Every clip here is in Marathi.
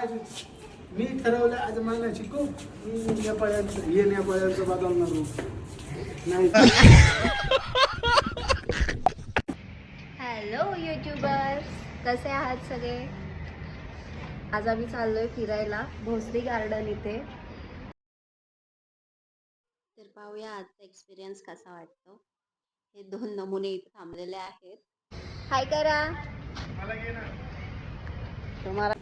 आज मी ठरवलं आज महिन्याची खूप मी नेपाळ्यांचं ये नेपाळ्यांचं बदलणार नाही. हॅलो युट्यूबर्स कसे आहात सगळे? आज आम्ही चाललोय फिरायला भोसरी गार्डन इथे. तर पाहूया आजचा एक्सपिरियन्स कसा वाटतो. हे दोन नमुने इथे थांबलेले आहेत. हाय करा तुम्हाला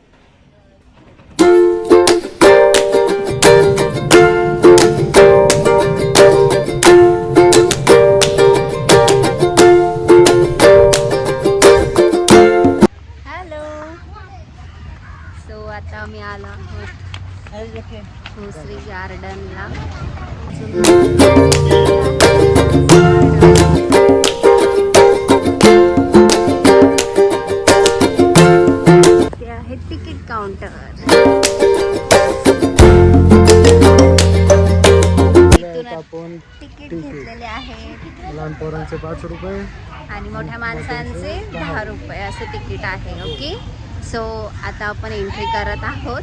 आता आम्ही आलो आहोत भोसरी गार्डनला तिकीट घेतलेले आहे. लहान पोरांचे पाच रुपये. आणि मोठ्या माणसांचे दहा रुपये असं तिकीट आहे ओके सो आता आपण एंट्री करत आहोत.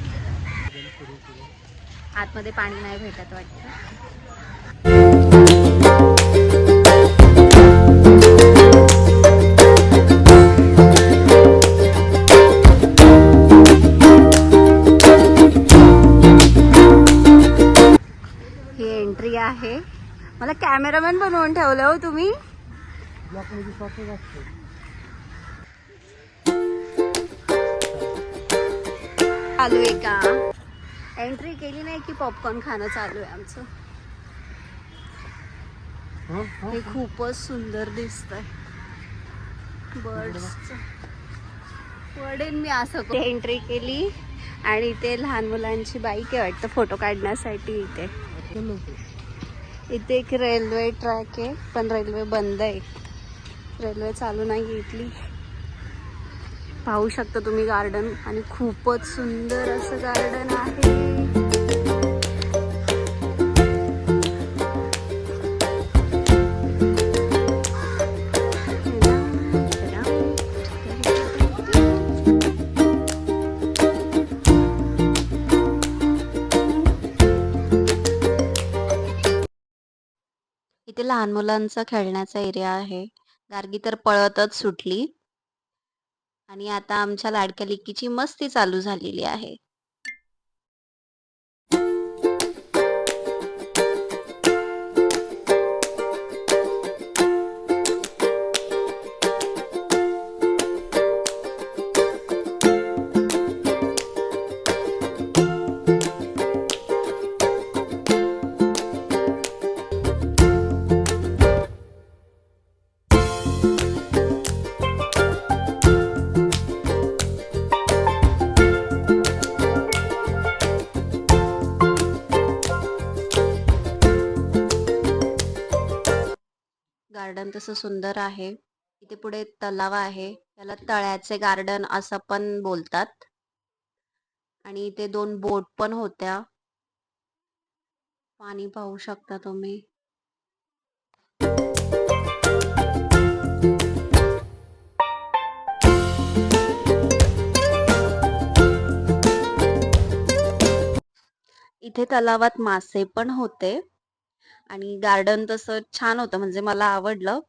आतमध्ये पाणी नाही भेटत वाटतं. ही एंट्री आहे. मला कॅमेरामॅन बनवून ठेवलं हो तुम्ही. चालू आहे का? एंट्री केली नाही की पॉपकॉर्न खाणं चालू आहे आमचं. हं? खूपच सुंदर दिसतंय. बर्ड्स वडेन मी असं एंट्री केली आणि इथे लहान मुलांची बाईक आहे वाटतं फोटो काढण्यासाठी इथे. इथे एक रेल्वे ट्रॅक आहे पण रेल्वे बंद आहे. रेल्वे चालू नाही इथली. पाहू शकता तुम्ही गार्डन आणि खूपच सुंदर असं गार्डन आहे. इथे लहान मुलांचा खेळण्याचा एरिया आहे. गार्गी तर पळतच सुटली. आणि आता आमच्या लाडक्या लिकीची मस्ती चालू झालेली आहे. गार्डन तसं सुंदर आहे. इथे पुढे तलाव आहे. त्याला तळ्याचे गार्डन असं पण बोलतात. आणि इथे दोन बोट पण होत्या. पाणी पाहू शकता तुम्ही. इथे तलावात मासे पण होते. आणि गार्डन तसं छान होतं. म्हणजे मला आवडलं.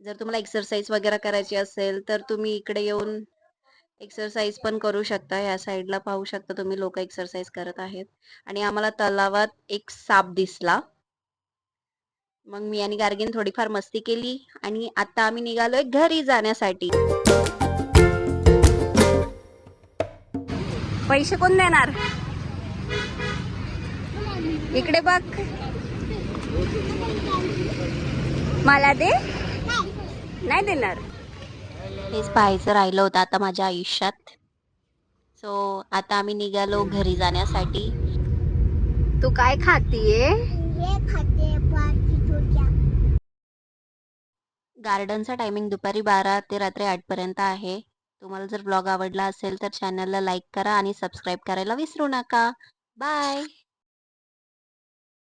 जर तुम्हाला एक्सरसाइज वगैरे करायची असेल तर तुम्ही इकडे येऊन एक्सरसाइज पण करू शकता. या साईडला पाहू शकता तुम्ही लोक एक्सरसाइज करत आहेत. आणि आम्हाला तलावात एक साप दिसला. मग मी आणि गार्गीन थोडीफार मस्ती केली आणि आता आम्ही निघालोय घरी जाण्यासाठी. पैसे कोण देणार? इकडे बघ. मला दे. नाही. देणार. हेच पाहायचं राहिलं होतं आता माझ्या आयुष्यात. सो आता आम्ही निघालो घरी जाण्यासाठी. तू काय खातीये? गार्डनचा टायमिंग दुपारी बारा ते रात्री आठ पर्यंत आहे. तुम्हाला जर ब्लॉग आवडला असेल तर चॅनलला लाईक करा आणि सबस्क्राईब करायला विसरू नका. बाय